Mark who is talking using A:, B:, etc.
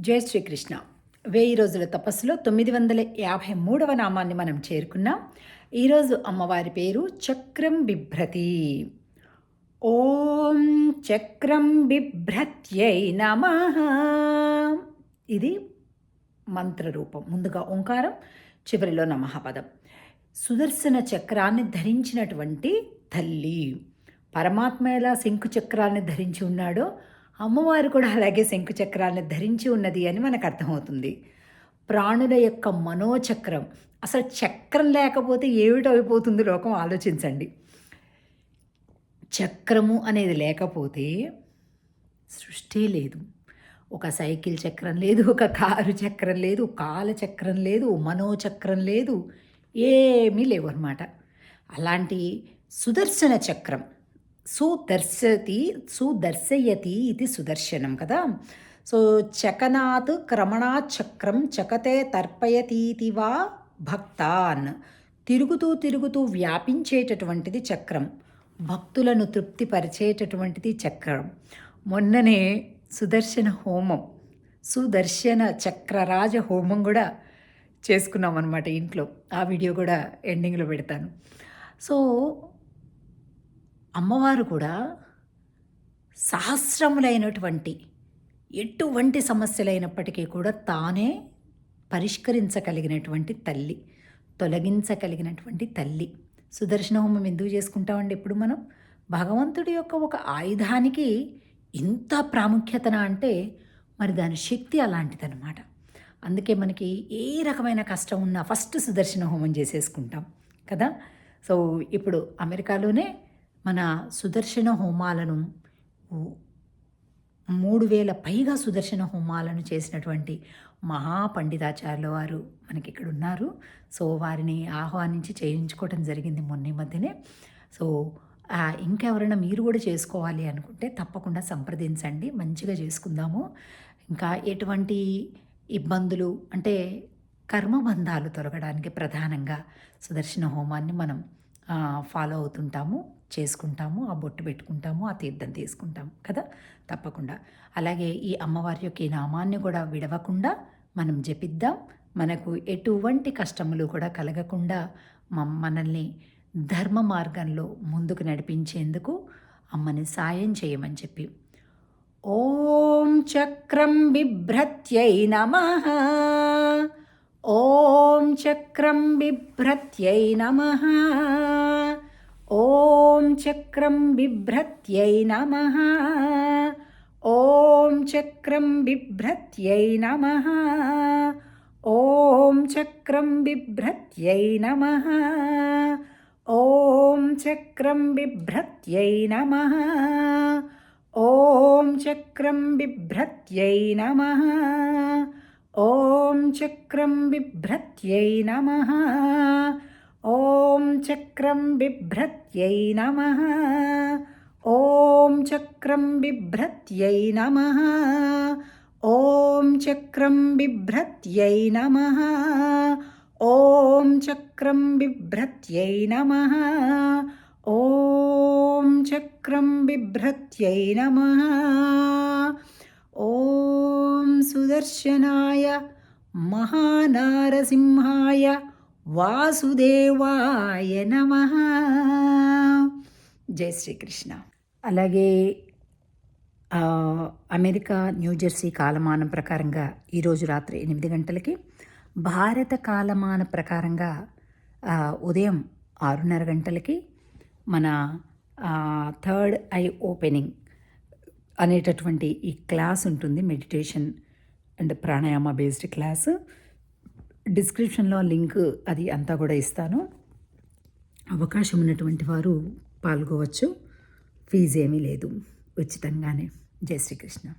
A: జై శ్రీకృష్ణ. వెయ్యి రోజుల తపస్సులో తొమ్మిది వందల యాభై మూడవ నామాన్ని మనం చేరుకున్నాం. ఈరోజు అమ్మవారి పేరు చక్రం బిభ్రతి. ఓం చక్రం బిభ్రత్యై నమ. ఇది మంత్రరూపం ముందుగా ఓంకారం చివరిలో నమః పదం. సుదర్శన చక్రాన్ని ధరించినటువంటి తల్లి పరమాత్మ ఎలా శంకు చక్రాన్ని ధరించి ఉన్నాడో అమ్మవారు కూడా అలాగే శంకు ధరించి ఉన్నది అని మనకు అర్థమవుతుంది. ప్రాణుల యొక్క మనోచక్రం అసలు చక్రం లేకపోతే ఏమిటో అయిపోతుంది లోకం ఆలోచించండి. చక్రము అనేది లేకపోతే సృష్టి లేదు. ఒక సైకిల్ చక్రం లేదు ఒక కారు చక్రం లేదు కాల చక్రం లేదు మనోచక్రం లేదు ఏమీ లేవు అనమాట అలాంటి సుదర్శన చక్రం సుదర్శతి సుదర్శయతి ఇది సుదర్శనం కదా? సో చకనాత్ క్రమణాత్ చక్రం చకతే తర్పయతీతి వా భక్తాన్. తిరుగుతూ తిరుగుతూ వ్యాపించేటటువంటిది చక్రం. భక్తులను తృప్తిపరిచేటటువంటిది చక్రం. మొన్ననే సుదర్శన హోమం సుదర్శన చక్రరాజ హోమం కూడా చేసుకున్నాం అనమాట ఇంట్లో. ఆ వీడియో కూడా ఎండింగ్లో పెడతాను. సో అమ్మవారు కూడా సహస్రములైనటువంటి ఎటువంటి సమస్యలైనప్పటికీ కూడా తానే పరిష్కరించగలిగినటువంటి తల్లి తొలగించగలిగినటువంటి తల్లి. సుదర్శన హోమం ఎందుకు చేసుకుంటామండి ఇప్పుడు మనం? భగవంతుడి యొక్క ఒక ఆయుధానికి ఇంత ప్రాముఖ్యతన అంటే మరి దాని శక్తి అలాంటిదన్నమాట. అందుకే మనకి ఏ రకమైన కష్టం ఉన్నా ఫస్ట్ సుదర్శన హోమం చేసేసుకుంటాం కదా? సో ఇప్పుడు అమెరికాలోనే మన సుదర్శన హోమాలను మూడు వేల పైగా సుదర్శన హోమాలను చేసినటువంటి మహాపండితాచార్యుల వారు మనకి ఇక్కడ ఉన్నారు సో వారిని ఆహ్వానించి చేయించుకోవటం జరిగింది మొన్న మధ్యనే. సో ఇంకెవరైనా మీరు కూడా చేసుకోవాలి అనుకుంటే తప్పకుండా సంప్రదించండి. మంచిగా చేసుకుందాము. ఇంకా ఎటువంటి ఇబ్బందులు అంటే కర్మబంధాలు తొలగడానికి ప్రధానంగా సుదర్శన హోమాన్ని మనం ఫాలో అవుతుంటాము చేసుకుంటాము ఆ బొట్టు పెట్టుకుంటాము ఆ తీర్థం తీసుకుంటాము కదా? తప్పకుండా. అలాగే ఈ అమ్మవారి యొక్క ఈ నామాన్ని కూడా విడవకుండా మనం జపిద్దాం. మనకు ఎటువంటి కష్టములు కూడా కలగకుండా మనల్ని ధర్మ మార్గంలో ముందుకు నడిపించేందుకు అమ్మని సాయం చేయమని చెప్పి. ఓం చక్రం బిభ్రత్యై నమ. ॐ चक्रं बिभ्रत्यै नमः ॐ चक्रं बिभ्रत्यै नमः ॐ चक्रं बिभ्रत्यै नमः ॐ चक्रं बिभ्रत्यै नमः ॐ चक्रं बिभ्रत्यै नमः ॐ चक्रं बिभ्रत्यै नमः ॐ चक्रं बिभ्रत्यै नमः ॐ चक्रं बिभ्रत्यै नमः ॐ चक्रं बिभ्रत्यै नमः ॐ चक्रं बिभ्रत्यै नमः ॐ चक्रं बिभ्रत्यै नमः ॐ चक्रं बिभ्रत्यै नमः ఓం సుదర్శనాయ మహానారసింహాయ వాసుదేవాయ నమ. జై శ్రీకృష్ణ. అలాగే అమెరికా న్యూజెర్సీ కాలమానం ప్రకారంగా ఈరోజు రాత్రి ఎనిమిది గంటలకి భారత కాలమాన ప్రకారంగా ఉదయం ఆరున్నర గంటలకి మన థర్డ్ ఐ ఓపెనింగ్ అనేటటువంటి ఈ క్లాస్ ఉంటుంది meditation and pranayama based class డిస్క్రిప్షన్లో లింక్ అది అంతా కూడా ఇస్తాను. అవకాశం ఉన్నటువంటి వారు పాల్గొవచ్చు. ఫీజు ఏమీ లేదు. ఉచితంగానే. జై శ్రీకృష్ణ.